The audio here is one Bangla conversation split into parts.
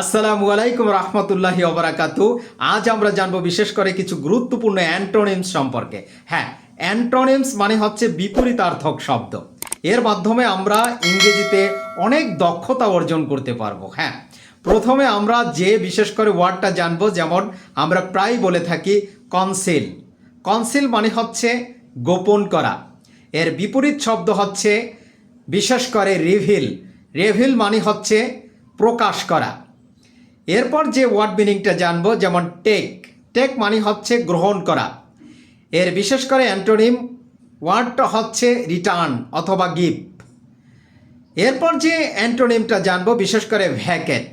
আসসালামু আলাইকুম রহমতুল্লাহি অবরাকাতু আজ আমরা জানব বিশেষ করে কিছু গুরুত্বপূর্ণ অ্যান্টোনিমস সম্পর্কে। হ্যাঁ অ্যান্টোনিমস মানে হচ্ছে বিপরীতার্থক শব্দ। এর মাধ্যমে আমরা ইংরেজিতে অনেক দক্ষতা অর্জন করতে পারব। হ্যাঁ প্রথমে আমরা যে বিশেষ করে ওয়ার্ডটা জানব, যেমন আমরা প্রায় বলে থাকি কনসিল। কনসিল মানে হচ্ছে গোপন করা। এর বিপরীত শব্দ হচ্ছে, বিশেষ করে রিভিল। রিভিল মানে হচ্ছে প্রকাশ করা। এরপর যে ওয়ার্ড মিনিংটা জানব, যেমন টেক টেক মানে হচ্ছে গ্রহণ করা। এর বিশেষ করে অ্যান্টোনিম ওয়ার্ডটা হচ্ছে রিটার্ন অথবা গিফট এরপর যে অ্যান্টোনিমটা জানব, বিশেষ করে ভ্যাকেট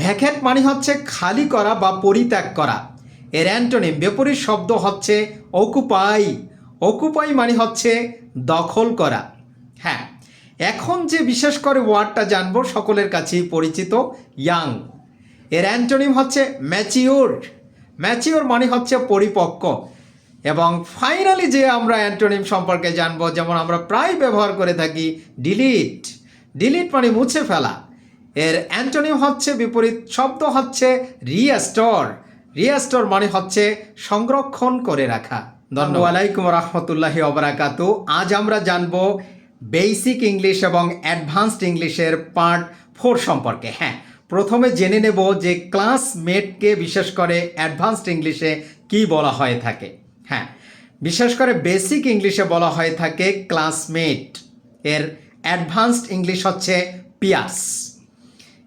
ভ্যাকেট মানে হচ্ছে খালি করা বা পরিত্যাগ করা। এর অ্যান্টোনিম বিপরীত শব্দ হচ্ছে অকুপাই অকুপাই মানে হচ্ছে দখল করা। হ্যাঁ এখন যে বিশেষ করে ওয়ার্ডটা জানব, সকলের কাছেই পরিচিত ইয়াং এর অ্যান্টোনিম হচ্ছে ম্যাচিওর। ম্যাচিওর মানে হচ্ছে পরিপক্ক। এবং ফাইনালি যে আমরা অ্যান্টোনিম সম্পর্কে জানব, যেমন আমরা প্রায় ব্যবহার করে থাকি ডিলিট। ডিলিট মানে মুছে ফেলা। এর অ্যান্টোনিম হচ্ছে বিপরীত শব্দ হচ্ছে রিয়াস্টোর রিয়াস্টোর মানে হচ্ছে সংরক্ষণ করে রাখা। ধন্যবাদ। আলাইকুম রহমতুল্লাহি অবরাকাতু আজ আমরা জানব বেসিক ইংলিশ এবং অ্যাডভান্সড ইংলিশের পার্ট ফোর সম্পর্কে। হ্যাঁ প্রথমে জেনে নেব যে ক্লাসমেটকে বিশেষ করে অ্যাডভান্সড ইংলিশে কি বলা হয়ে থাকে। হ্যাঁ বিশেষ করে বেসিক ইংলিশে বলা হয়ে থাকে ক্লাসমেট। এর অ্যাডভান্সড ইংলিশ হচ্ছে পিয়াস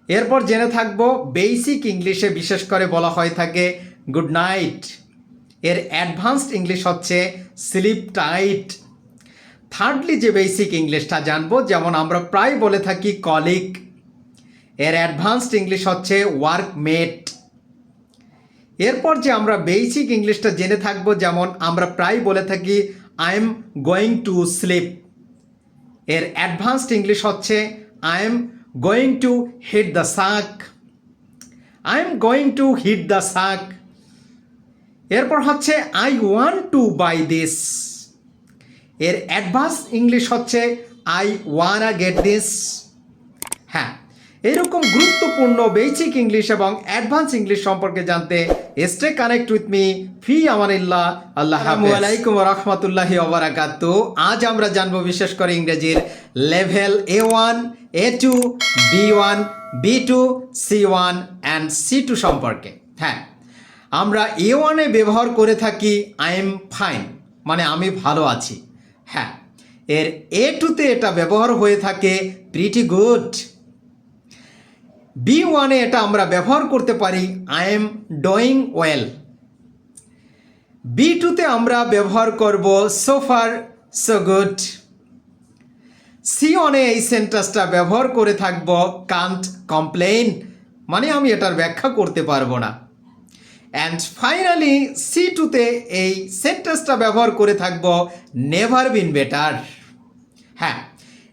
এরপর জেনে থাকব বেসিক ইংলিশে বিশেষ করে বলা হয়ে থাকে গুড নাইট। এর অ্যাডভান্সড ইংলিশ হচ্ছে স্লিপ টাইট। থার্ডলি যে বেসিক ইংলিশটা জানব, যেমন আমরা প্রায় বলে থাকি কলিক এর অ্যাডভান্সড ইংলিশ হচ্ছে ওয়ার্কমেট এরপর যে আমরা বেসিক ইংলিশটা জেনে থাকব, যেমন আমরা প্রায় বলে থাকি I am going to sleep এর অ্যাডভান্সড ইংলিশ হচ্ছে I am going to hit the sack I am going to hit the sack এরপর হচ্ছে I want to buy this এর অ্যাডভান্স ইংলিশ হচ্ছে আই ওয়ান গেট দিস হ্যাঁ এরকম গুরুত্বপূর্ণ বেসিক ইংলিশ এবং অ্যাডভান্স ইংলিশ সম্পর্কে জানতে স্টে কানেক্ট উইথ মি ফি আমানিল্লাহ আল্লাহ আলাইকুম রহমতুল্লাহি ওবরাকাতু আজ আমরা জানব বিশেষ করে ইংরেজির level A one A two B one B two C one and C two সম্পর্কে। হ্যাঁ আমরা এ ওয়ানে ব্যবহার করে থাকি আই এম ফাইন মানে আমি ভালো আছি। হ্যাঁ এর এ টুতে এটা ব্যবহার হয়ে থাকে প্রিটি গুড বি ওয়ানে এটা আমরা ব্যবহার করতে পারি I am doing well B টুতে আমরা ব্যবহার করব সোফার সো গুড সি ওয়ানে এই সেন্টেন্সটা ব্যবহার করে থাকব কান্ট কমপ্লেইন মানে আমি এটার ব্যাখ্যা করতে পারব না। অ্যান্ড ফাইনালি সি টুতে এই সেন্টেন্সটা ব্যবহার করে থাকব নেভার বিন বেটার হ্যাঁ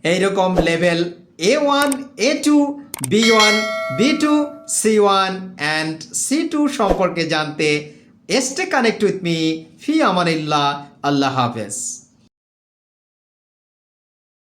এইরকম level A one A two B one B two C one and C two সম্পর্কে জানতে এসটে কানেক্ট উইথ মি ফি আমানিল্লা আল্লাহ হাফেজ।